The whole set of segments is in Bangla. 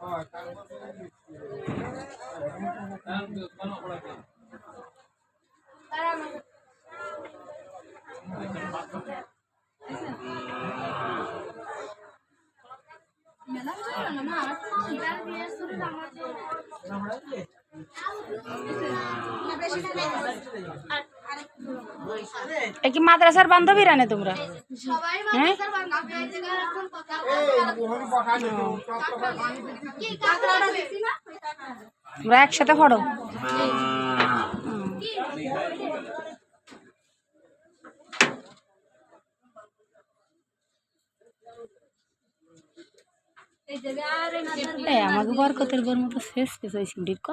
Oh, kalau কি মাদ্রাসার বান্ধবী রানে তোমরা? হ্যাঁ? তোমরা একসাথে পড়ো। এ আমাকে বরকতের বর মতো শেষ শেষ হয়েছি ডিক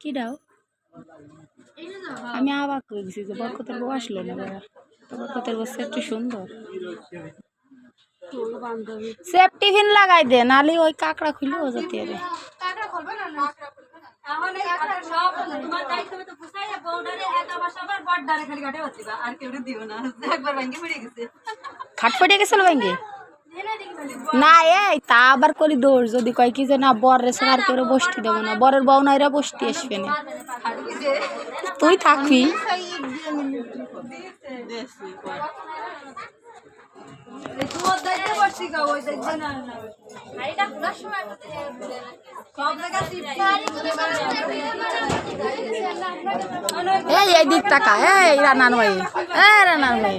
কি? দাও? আমি আবার করে গেছি যে বরকতের বউ আসলো না বাবা। তো বরকতের বউ সেফটি সুন্দর। সেফটি ফিন লাগাই দে নালে ওই কাঁকড়া খুলে ও যেতে এই গেছে খাট পড়ে গেছিল ভেঙ্গে? না, এই, তা আবার করি দৌড় যদি কয় কি যে, না, বর রেছে আর কেউ বসতে দেবো না। বরের বউ না, এরা বসতে আসবে না। তুই থাকবি। এই এই দিক টাকা এই রানার ভাই। এই রানার ভাই।